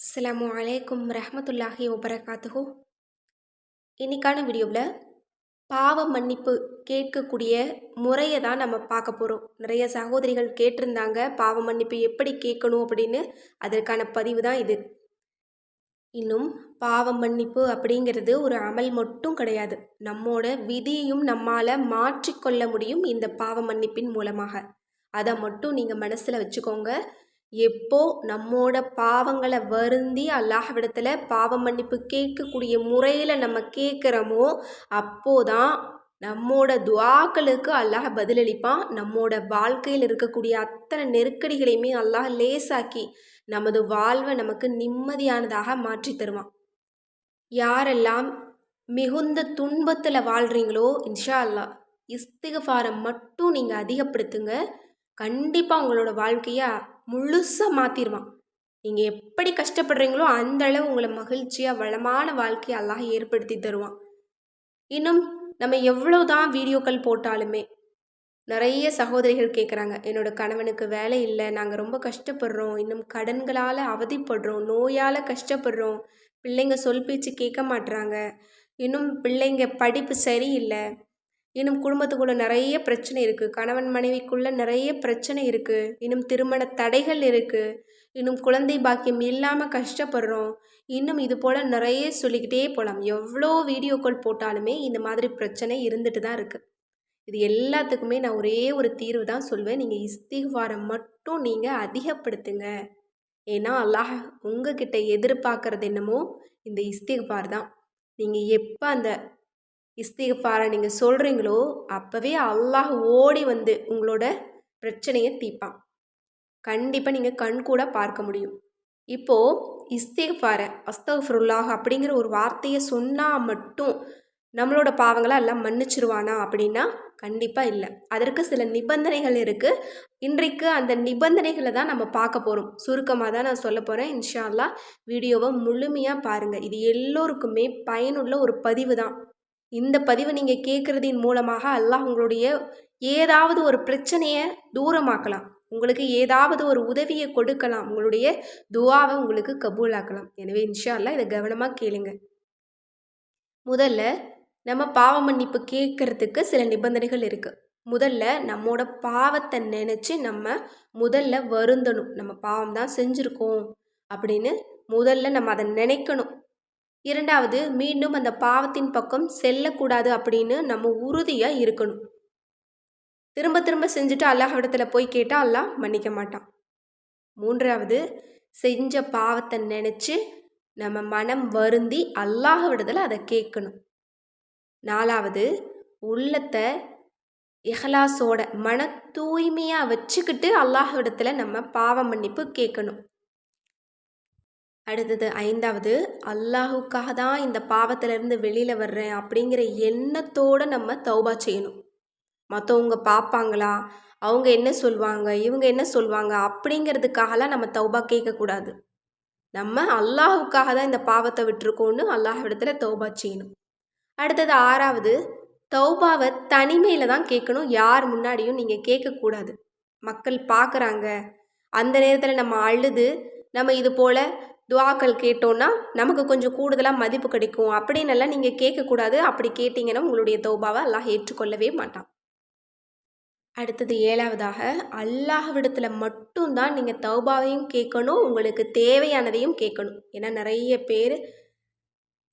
அஸ்லாம் அலைக்கும் ரஹமத்துல்லாஹி வபரகாத்துஹு. இன்னைக்கான வீடியோவில் பாவ மன்னிப்பு கேட்கக்கூடிய முறையை தான் நம்ம பார்க்க போகிறோம் நிறைய சகோதரிகள் கேட்டிருந்தாங்க பாவ மன்னிப்பு எப்படி கேட்கணும் அப்படின்னு. அதற்கான பதிவு தான் இது. இன்னும் பாவ மன்னிப்பு அப்படிங்கிறது ஒரு அமல் மட்டும் கிடையாது. நம்மோட விதியையும் நம்மால் மாற்றிக்கொள்ள முடியும் இந்த பாவ மன்னிப்பின் மூலமாக. அதை மட்டும் நீங்கள் மனசில் வச்சுக்கோங்க. எப்போ நம்மோட பாவங்களை வருந்தி அல்லாஹ்விடத்தில் பாவ மன்னிப்பு கேட்கக்கூடிய முறையில் நம்ம கேட்குறோமோ அப்போதான் நம்மோட துவாக்களுக்கு அல்லாஹ் பதிலளிப்பான். நம்மோட வாழ்க்கையில் இருக்கக்கூடிய அத்தனை நெருக்கடிகளையுமே அல்லாஹ் லேசாக்கி நமது வாழ்வை நமக்கு நிம்மதியானதாக மாற்றி தருவான். யாரெல்லாம் மிகுந்த துன்பத்தில் வாழ்கிறீங்களோ இன்ஷா அல்லா இஸ்திகஃபாரம் மட்டும் நீங்கள் அதிகப்படுத்துங்க. கண்டிப்பாக உங்களோட வாழ்க்கையை முழுசாக மாற்றிடுவான் நீங்கள் எப்படி கஷ்டப்படுறீங்களோ அந்த அளவு உங்களை மகிழ்ச்சியாக வளமான வாழ்க்கையை அல்லாஹ் ஏற்படுத்தி தருவான். இன்னும் நம்ம எவ்வளோ தான் வீடியோக்கள் போட்டாலுமே நிறைய சகோதரிகள் கேட்குறாங்க என்னோடய கணவனுக்கு வேலை இல்லை நாங்கள் ரொம்ப கஷ்டப்படுறோம் இன்னும் கடன்களால் அவதிப்படுறோம் நோயால் கஷ்டப்படுறோம் பிள்ளைங்க சொல் பேச்சு கேட்க மாட்டுறாங்க இன்னும் பிள்ளைங்க படிப்பு சரியில்லை இன்னும் குடும்பத்துக்குள்ளே நிறைய பிரச்சனை இருக்குது கணவன் மனைவிக்குள்ளே நிறைய பிரச்சனை இருக்குது இன்னும் திருமண தடைகள் இருக்குது இன்னும் குழந்தை பாக்கியம் இல்லாமல் கஷ்டப்படுறோம். இன்னும் இது போல் நிறைய சொல்லிக்கிட்டே போகலாம் எவ்வளோ வீடியோக்கள் போட்டாலுமே இந்த மாதிரி பிரச்சனை இருந்துட்டு தான் இருக்குது இது எல்லாத்துக்குமே நான் ஒரே ஒரு தீர்வு தான் சொல்வேன். நீங்கள் இஸ்திகாரம் மட்டும் நீங்கள் அதிகப்படுத்துங்க. ஏன்னா அல்லாஹ் உங்ககிட்ட எதிர்பார்க்குறது என்னமோ இந்த இஸ்திகார் தான். நீங்கள் எப்போ அந்த இஸ்திகஃபாரை நீங்கள் சொல்கிறீங்களோ அப்போவே அல்லாஹ் ஓடி வந்து உங்களோட பிரச்சனையை தீர்ப்பான் கண்டிப்பாக நீங்கள் கண் கூட பார்க்க முடியும். இப்போது இஸ்திகஃபாரை அஸ்தஃபுல்லாஹ் அப்படிங்கிற ஒரு வார்த்தையை சொன்னால் மட்டும் நம்மளோட பாவங்களை எல்லாம் மன்னிச்சிருவானா அப்படின்னா கண்டிப்பாக இல்லை. அதற்கு சில நிபந்தனைகள் இருக்குது இன்றைக்கு அந்த நிபந்தனைகளை தான் நம்ம பார்க்க போகிறோம் சுருக்கமாக தான் நான் சொல்ல போகிறேன் இன்ஷால்லா வீடியோவை முழுமையாக பாருங்கள் இது எல்லோருக்குமே பயனுள்ள ஒரு பதிவு தான். இந்த பதிவை நீங்கள் கேட்குறதின் மூலமாக அல்லாஹ் உங்களுடைய ஏதாவது ஒரு பிரச்சனையை தூரமாக்கலாம். உங்களுக்கு ஏதாவது ஒரு உதவியை கொடுக்கலாம். உங்களுடைய துவாவை உங்களுக்கு கபூலாக்கலாம். எனவே இன்ஷா அல்லா இதை கவனமாக கேளுங்க. முதல்ல நம்ம பாவ மன்னிப்பு கேட்கறதுக்கு சில நிபந்தனைகள் இருக்குது முதல்ல நம்மோட பாவத்தை நினச்சி நம்ம முதல்ல வருந்தணும். நம்ம பாவம் தான் செஞ்சுருக்கோம் அப்படின்னு முதல்ல நம்ம அதை நினைக்கணும். இரண்டாவது மீண்டும் அந்த பாவத்தின் பக்கம் செல்லக்கூடாது அப்படின்னு நம்ம உறுதியாக இருக்கணும். திரும்ப திரும்ப செஞ்சுட்டு அல்லாஹிடத்தில் போய் கேட்டால் அல்லாஹ் மன்னிக்க மாட்டான். மூன்றாவது செஞ்ச பாவத்தை நினச்சி நம்ம மனம் வருந்தி அல்லாஹவிடத்தில் அதை கேட்கணும். நாலாவது உள்ளத்தை இஹலாசோட மன தூய்மையாக வச்சுக்கிட்டு அல்லாஹிடத்தில் நம்ம பாவ மன்னிப்பு கேட்கணும். அடுத்தது ஐந்தாவது அல்லாஹுக்காக தான் இந்த பாவத்திலேருந்து வெளியில் வர்றேன் அப்படிங்கிற எண்ணத்தோடு நம்ம தௌபா செய்யணும். மற்றவங்க பார்ப்பாங்களா? அவங்க என்ன சொல்லுவாங்க இவங்க என்ன சொல்லுவாங்க அப்படிங்கிறதுக்காகலாம் நம்ம தௌபா கேட்கக்கூடாது. நம்ம அல்லாஹுக்காக தான் இந்த பாவத்தை விட்டுருக்கோன்னு அல்லாஹ் தௌபா செய்யணும். அடுத்தது ஆறாவது தௌபாவை தனிமையில் தான் கேட்கணும். யார் முன்னாடியும் நீங்கள் கேட்கக்கூடாது. மக்கள் பார்க்குறாங்க. அந்த நேரத்தில் நம்ம அழுது நம்ம இது போல் துவாக்கள் கேட்டோன்னா நமக்கு கொஞ்சம் கூடுதலாக மதிப்பு கிடைக்கும். அப்படின்னெல்லாம் நீங்கள் கேட்கக்கூடாது. அப்படி கேட்டிங்கன்னா உங்களுடைய தௌபாவை அல்லாஹ் ஏற்றுக்கொள்ளவே மாட்டான். அடுத்தது ஏழாவதாக அல்லாஹ்விடத்தில் மட்டும்தான் நீங்கள் தௌபாவையும் கேட்கணும் உங்களுக்கு தேவையானதையும் கேட்கணும். ஏன்னா நிறைய பேர்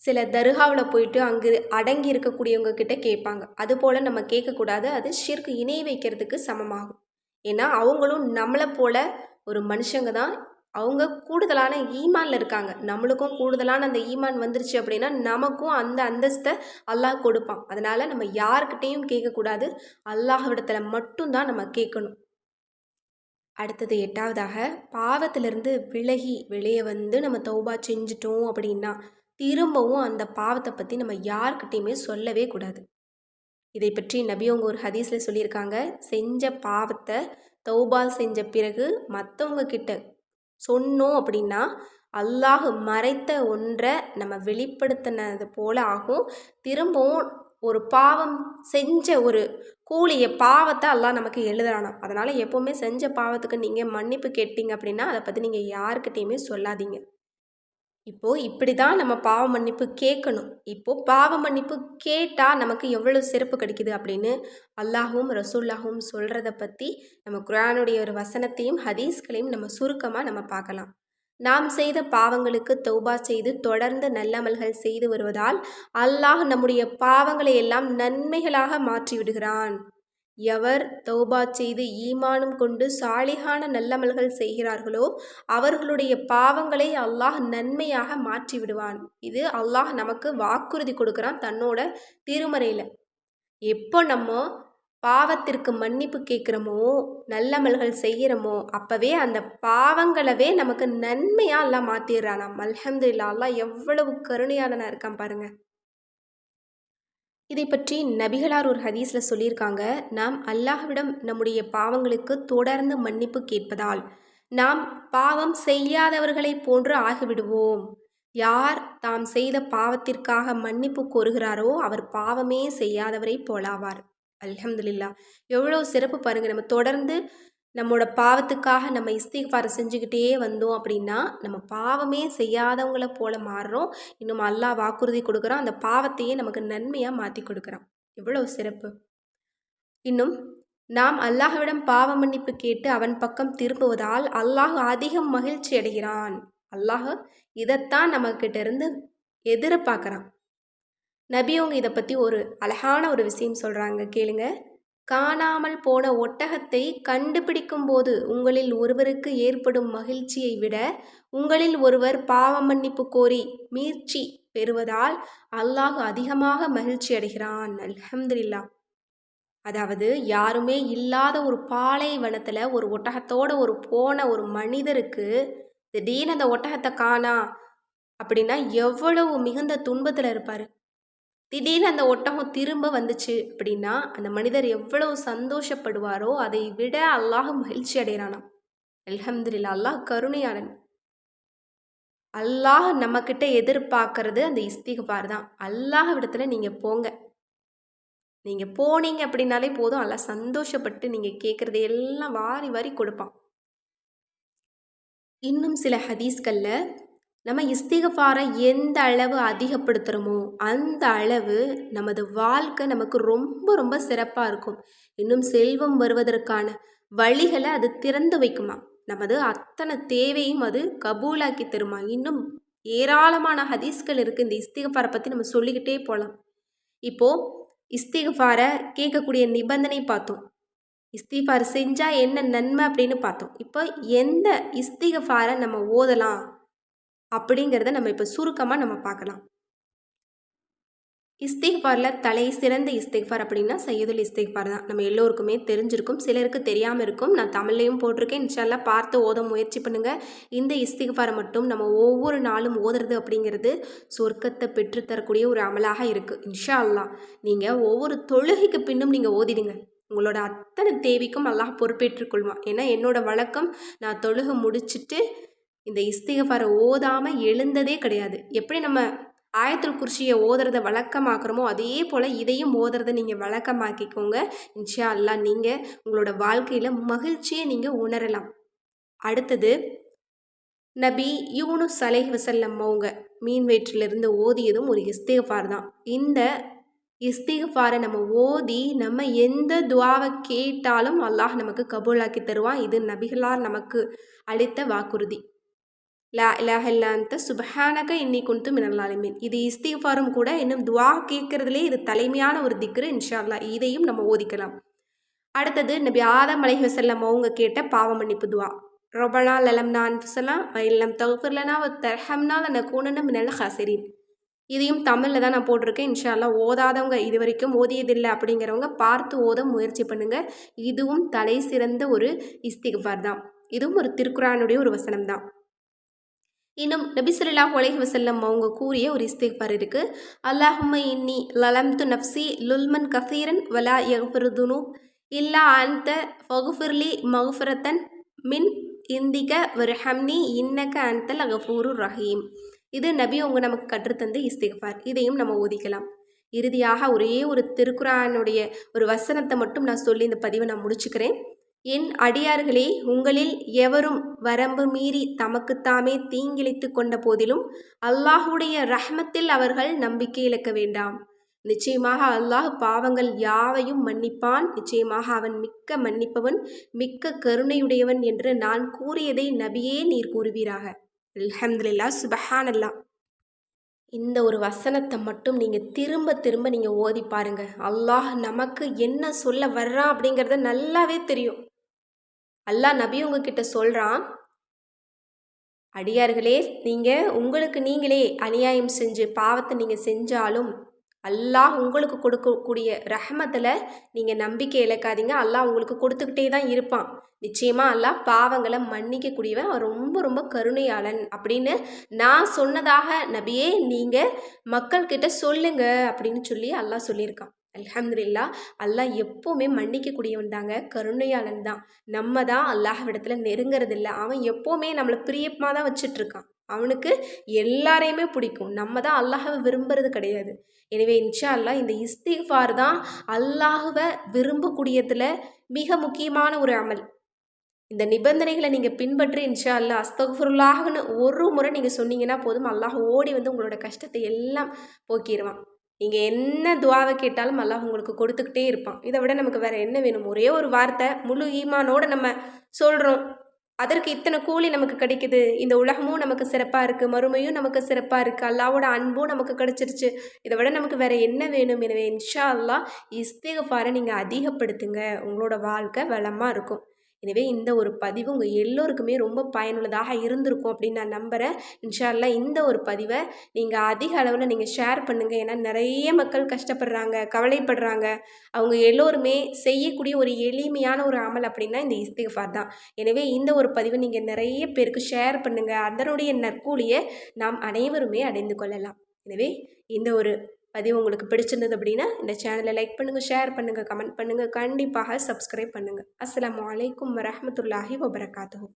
சில தர்காவில் போயிட்டு அங்கு அடங்கி இருக்கக்கூடியவங்க கிட்ட கேட்பாங்க. அதுபோல் நம்ம கேட்கக்கூடாது. அது ஷிர்க்கு இணை வைக்கிறதுக்கு சமமாகும். ஏன்னா அவங்களும் நம்மளை போல் ஒரு மனுஷங்க தான். அவங்க கூடுதலான ஈமானில் இருக்காங்க. நம்மளுக்கும் கூடுதலான அந்த ஈமான் வந்துருச்சு அப்படின்னா நமக்கும் அந்த அந்தஸ்தை அல்லாஹ் கொடுப்பான். அதனால் நம்ம யாருக்கிட்டேயும் கேட்கக்கூடாது. அல்லாஹ்விடத்தில் மட்டும்தான் நம்ம கேட்கணும். அடுத்தது எட்டாவதாக பாவத்திலிருந்து விலகி வெளியே வந்து நம்ம தௌபா செஞ்சிட்டோம் அப்படின்னா திரும்பவும் அந்த பாவத்தை பற்றி நம்ம யாருக்கிட்டேயுமே சொல்லவே கூடாது. இதை பற்றி நபியவங்க ஒரு ஹதீஸில் சொல்லியிருக்காங்க. செஞ்ச பாவத்தை தௌபா செஞ்ச பிறகு மற்றவங்க கிட்ட சொன்னோம் அப்படின்னா அல்லாஹ் மறைத்த ஒன்றை நம்ம வெளிப்படுத்தினது போல் ஆகும். திரும்பவும் ஒரு பாவம் செஞ்ச ஒரு கூலியை பாவத்தை அல்லாஹ் நமக்கு எழுதுறானா அதனால் எப்போவுமே செஞ்ச பாவத்துக்கு நீங்கள் மன்னிப்பு கேட்டீங்க அப்படின்னா அதை பற்றி நீங்கள் யாருக்கிட்டேயுமே சொல்லாதீங்க. இப்போது இப்படி தான் நம்ம பாவ மன்னிப்பு கேட்கணும். இப்போது பாவ மன்னிப்பு கேட்டால் நமக்கு எவ்வளோ சிறப்பு கிடைக்குது அப்படின்னு அல்லாஹும் ரசூல்லாஹும் சொல்கிறத பற்றி நம்ம குரானுடைய ஒரு வசனத்தையும் ஹதீஸ்களையும் நம்ம சுருக்கமாக நம்ம பார்க்கலாம். நாம் செய்த பாவங்களுக்கு தௌபா செய்து தொடர்ந்து நல்லமல்கள் செய்து வருவதால் அல்லாஹ் நம்முடைய பாவங்களை எல்லாம் நன்மைகளாக மாற்றி விடுகிறான் எவர் தௌபா செய்து ஈமானும் கொண்டு சாலிகான நல்லமல்கள் செய்கிறார்களோ அவர்களுடைய பாவங்களை அல்லாஹ் நன்மையாக மாற்றி விடுவான் இது அல்லாஹ் நமக்கு வாக்குறுதி கொடுக்குறான் தன்னோட திருமறையில். எப்போ நம்ம பாவத்திற்கு மன்னிப்பு கேட்குறோமோ நல்லமல்கள் செய்கிறோமோ அப்போவே அந்த பாவங்களவே நமக்கு நன்மையாக எல்லாம் மாற்றிடுறானாம் அல்ஹம்துலில்லாஹ் அல்லாஹ் எவ்வளவு கருணையாளனாக இருக்கான் பாருங்கள் இதை பற்றி நபிகளார் ஒரு ஹதீஸில் சொல்லியிருக்காங்க நாம் அல்லாஹ்விடம் நம்முடைய பாவங்களுக்கு தொடர்ந்து மன்னிப்பு கேட்பதால். நாம் பாவம் செய்யாதவர்களைப் போன்று ஆகிவிடுவோம். யார் தாம் செய்த பாவத்திற்காக மன்னிப்பு கோருகிறாரோ அவர் பாவமே செய்யாதவரை போலாவார். அல்ஹம்துலில்லா எவ்வளோ சிறப்பு பாருங்கள் நம்ம தொடர்ந்து நம்மளோட பாவத்துக்காக நம்ம இஸ்திஃபாரை செஞ்சுக்கிட்டே வந்தோம் அப்படின்னா நம்ம பாவமே செய்யாதவங்களை போல மாறுறோம். இன்னும் அல்லாஹ் வாக்குறுதி கொடுக்குறான். அந்த பாவத்தையே நமக்கு நன்மையாக மாற்றி கொடுக்குறான். எவ்வளோ சிறப்பு. இன்னும் நாம் அல்லாஹ்விடம் பாவ மன்னிப்பு கேட்டு அவன் பக்கம் திரும்புவதால் அல்லாஹ் அதிகம் மகிழ்ச்சி அடைகிறான். அல்லாஹ் இதைத்தான் நம்மக்கிட்ட இருந்து எதிர்பார்க்குறான். நபியவங்க இதை பற்றி ஒரு அழகான ஒரு விஷயம் சொல்கிறாங்க கேளுங்க. காணாமல் போன ஒட்டகத்தை கண்டுபிடிக்கும் போது உங்களில் ஒருவருக்கு ஏற்படும் மகிழ்ச்சியை விட உங்களில் ஒருவர் பாவ மன்னிப்பு கோரி மீர்ச்சி பெறுவதால் அல்லாஹ் அதிகமாக மகிழ்ச்சி அடைகிறான். அல்ஹம்துல்லா அதாவது யாருமே இல்லாத ஒரு பாலைவனத்தில் ஒரு ஒட்டகத்தோட ஒரு போன ஒரு மனிதருக்கு திடீர்னு அந்த ஒட்டகத்தை காணா அப்படின்னா எவ்வளவு மிகுந்த துன்பத்தில் இருப்பார். திடீர்னு அந்த ஒட்டகம் திரும்ப வந்துச்சு அப்படின்னா அந்த மனிதர் எவ்வளவு சந்தோஷப்படுவாரோ அதை விட அல்லாஹ் மகிழ்ச்சி அடைகிறானாம் அல்ஹம்துலில்லா அல்லாஹ் கருணையாளன். அல்லாஹ் நம்மக்கிட்ட எதிர்பார்க்கறது அந்த இஸ்திகபார் தான். அல்லாஹ் விடத்தில் நீங்கள் போங்க. நீங்கள் போனீங்க அப்படின்னாலே போதும். அல்லாஹ் சந்தோஷப்பட்டு நீங்கள் கேட்குறது எல்லாம் வாரி வாரி கொடுப்பான். இன்னும் சில ஹதீஸ்களில் நம்ம இஸ்திகஃபாரை எந்த அளவு அதிகப்படுத்துகிறோமோ அந்த அளவு நமது வாழ்க்கை நமக்கு ரொம்ப ரொம்ப சிறப்பாக இருக்கும். இன்னும் செல்வம் வருவதற்கான வழிகளை அது திறந்து வைக்குமா நமது அத்தனை தேவையும் அது கபூலாக்கி தருமா இன்னும் ஏராளமான ஹதீஸ்கள் இருக்குது இந்த இஸ்திகஃபாரை பற்றி நம்ம சொல்லிக்கிட்டே போகலாம் இப்போது இஸ்திகஃபாரை கேட்கக்கூடிய நிபந்தனை பார்த்தோம். இஸ்திஃபார் செஞ்சால் என்ன நன்மை அப்படின்னு பார்த்தோம். இப்போ எந்த இஸ்திகஃபாரை நம்ம ஓதலாம்? அப்படிங்கிறத நம்ம இப்போ சுருக்கமாக நம்ம பார்க்கலாம். இஸ்திக்பாரில் தலை சிறந்த இஸ்திக்பார் அப்படின்னா சையதுல் இஸ்திக்பார் தான். நம்ம எல்லோருக்குமே தெரிஞ்சிருக்கும். சிலருக்கு தெரியாமல் இருக்கும். நான் தமிழ்லையும் போட்டிருக்கேன். இன்ஷால்லாம் பார்த்து ஓத முயற்சி பண்ணுங்கள் இந்த இஸ்திக்பாரை மட்டும் நம்ம ஒவ்வொரு நாளும் ஓதுறது அப்படிங்கிறது சொர்க்கத்தை பெற்றுத்தரக்கூடிய ஒரு அமலாக இருக்குது இன்ஷா அல்லா நீங்கள் ஒவ்வொரு தொழுகைக்கு பின்னும் நீங்கள் ஓதிடுங்க. உங்களோட அத்தனை தேவைக்கும் அல்லாஹ் பொறுப்பேற்றுக்கொள்வான். ஏன்னா என்னோடய வழக்கம் நான் தொழுகை முடிச்சுட்டு இந்த இஸ்திகஃபாரை ஓதாமல் எழுந்ததே கிடையாது. எப்படி நம்ம ஆயத்துல் குர்ஷியை ஓதுறத வழக்கமாக்குறோமோ அதே போல் இதையும் ஓதுறதை நீங்கள் வழக்கமாக்கிக்கோங்க. இன்ஷா அல்லா நீங்கள் உங்களோட வாழ்க்கையில் மகிழ்ச்சியை நீங்கள் உணரலாம். அடுத்தது நபி யூனு சலேஹ் வசல்லம் அவங்க மீன் வயிற்றிலிருந்து ஓதியதும் ஒரு இஸ்திகஃபார் தான். இந்த இஸ்திகஃபாரை நம்ம ஓதி நம்ம எந்த துவாவை கேட்டாலும் அல்லாஹ் நமக்கு கபூலாக்கி தருவான். இது நபிகளார் நமக்கு அளித்த வாக்குறுதி. லா இலாஹல்லாந்த சுபஹானக இன்னி குந்து மினல்லாலுமீன் இது இஸ்திஃபாரும் கூட இன்னும் துவா கேட்கறதுலே இது தலைமையான ஒரு திக்ரு இன்ஷா அல்லா இதையும் நம்ம ஓதிக்கலாம் அடுத்தது நபி ஆதம் அலைஹி வசல்லம் அவங்க கேட்ட பாவ மன்னிப்பு துவா ரொபனா லலம் நான் ஃபசலாம் இல்லம் ஒரு தர்ஹம்னா லன கூனன மினல் ஹசரின் இதையும் தமிழில் தான் நான் போட்டிருக்கேன் இன்ஷால்லா ஓதாதவங்க இது வரைக்கும் ஓதியதில்லை அப்படிங்கிறவங்க பார்த்து ஓத முயற்சி பண்ணுங்கள் இதுவும் தலை சிறந்த ஒரு இஸ்திகார் தான் இதுவும் ஒரு திருக்குறானுடைய ஒரு வசனம் தான் இன்னும் நபி சொல்லாஹ் உலகி வசல்லம் அவங்க கூறிய ஒரு இஸ்திக்பார் இருக்குது அல்லாஹும்ம இன்னி லலம் து நப்சி லுல்மன் கசீரன் வலா யகுஃபிருதுனு இல்லா அந்த ஃபகுஃபிர்லி மகுஃபரத்தன் மின் இந்திக ஒரு ஹம்னி இன்னக அந்தல் அகஃபூரு ரஹீம். இது நபி அவங்க நமக்கு கற்றுத்தந்த இஸ்திக்பார். இதையும் நம்ம ஓதிக்கலாம். இறுதியாக ஒரே ஒரு திருக்குறானுடைய ஒரு வசனத்தை மட்டும் நான் சொல்லி இந்த பதிவை நான் முடிச்சுக்கிறேன். என் அடியார்களே உங்களில் எவரும் வரம்பு மீறி தமக்குத்தாமே தீங்கிழைத்து கொண்ட போதிலும் அல்லாஹுடைய ரஹ்மத்தில் அவர்கள் நம்பிக்கை இழக்க வேண்டாம். நிச்சயமாக அல்லாஹ் பாவங்கள் யாவையும் மன்னிப்பான். நிச்சயமாக அவன் மிக்க மன்னிப்பவன் மிக்க கருணையுடையவன் என்று நான் கூறியதை நபியே நீர் கூறுவீராக. அல்ஹம்துலில்லா சுபஹான் அல்லா இந்த ஒரு வசனத்தை மட்டும் நீங்கள் திரும்ப திரும்ப நீங்கள் ஓதி பாருங்கள் அல்லாஹ் நமக்கு என்ன சொல்ல வர்றான் அப்படிங்கிறத நல்லாவே தெரியும். அல்லாஹ் நபி உங்ககிட்ட சொல்கிறான் அடியார்களே நீங்கள் உங்களுக்கு நீங்களே அநியாயம் செஞ்சு பாவத்தை நீங்கள் செஞ்சாலும் அல்லாஹ் உங்களுக்கு கொடுக்கக்கூடிய ரஹமத்தில் நீங்கள் நம்பிக்கை இழக்காதீங்க. அல்லாஹ் உங்களுக்கு கொடுத்துக்கிட்டே தான் இருப்பான். நிச்சயமாக அல்லாஹ் பாவங்களை மன்னிக்கக்கூடியவன். ரொம்ப ரொம்ப கருணையாளன் அப்படின்னு நான் சொன்னதாக நபியே நீங்கள் மக்கள்கிட்ட சொல்லுங்க அப்படின்னு சொல்லி அல்லாஹ் சொல்லியிருக்கான். அலமதுல்லா அல்லாஹ் எப்போவுமே மன்னிக்கக்கூடியவன் தாங்க கருணையாளன் தான் நம்ம தான் அல்லாஹ்விடத்தில் நெருங்கிறது இல்லை அவன் எப்போவுமே நம்மளை பிரியமாக தான் வச்சிட்ருக்கான். அவனுக்கு எல்லாரையுமே பிடிக்கும். நம்ம தான் அல்லாஹவை விரும்புறது கிடையாது. எனவே இன்ஷா அல்லாஹ் இந்த இஸ்திஃபார் தான் அல்லாஹுவை விரும்பக்கூடியதில் மிக முக்கியமான ஒரு அமல். இந்த நிபந்தனைகளை நீங்கள் பின்பற்றி இன்ஷா அல்லா அஸ்தகுஃபுல்லாஹ்னு ஒரு முறை நீங்கள் சொன்னீங்கன்னா போதும். அல்லாஹ் ஓடி வந்து உங்களோட கஷ்டத்தை எல்லாம் போக்கிடுவான் நீங்கள் என்ன துவாவை கேட்டாலும் அல்லாஹ் உங்களுக்கு கொடுத்துக்கிட்டே இருப்பான். இதை விட நமக்கு வேறு என்ன வேணும்? ஒரே ஒரு வார்த்தை முழு ஈமானோடு நம்ம சொல்கிறோம் அதற்கு இத்தனை கூலி நமக்கு கிடைக்குது. இந்த உலகமும் நமக்கு சிறப்பாக இருக்குது மறுமையும் நமக்கு சிறப்பாக இருக்குது அல்லாவோட அன்பும் நமக்கு கிடைச்சிருச்சு. இதை விட நமக்கு வேறு என்ன வேணும்? எனவே இன்ஷா அல்லா இஸ்திகஃபாரை நீங்கள் அதிகப்படுத்துங்க. உங்களோட வாழ்க்கை வளமாக இருக்கும். எனவே இந்த ஒரு பதிவு உங்கள் எல்லோருக்குமே ரொம்ப பயனுள்ளதாக இருந்திருக்கும் அப்படின்னு நான் நம்புகிறேன் இன்ஷால்லா இந்த ஒரு பதிவை நீங்கள் அதிக அளவில் நீங்கள் ஷேர் பண்ணுங்கள் ஏன்னா நிறைய மக்கள் கஷ்டப்படுறாங்க கவலைப்படுறாங்க. அவங்க எல்லோருமே செய்யக்கூடிய ஒரு எளிமையான ஒரு அமல் அப்படின்னா இந்த இஸ்திகஃபார் தான். எனவே இந்த ஒரு பதிவை நீங்கள் நிறைய பேருக்கு ஷேர் பண்ணுங்கள் அதனுடைய நற்கூலியை நாம் அனைவருமே அடைந்து கொள்ளலாம். எனவே இந்த ஒரு பதிவு உங்களுக்கு பிடிச்சிருந்தது அப்படின்னா இந்த சேனலை லைக் பண்ணுங்கள் ஷேர் பண்ணுங்கள் கமெண்ட் பண்ணுங்கள் கண்டிப்பாக சப்ஸ்கிரைப் பண்ணுங்கள் அஸ்லாம் வலைக்கம் வரமத்துல்லாஹி வபரகாத்து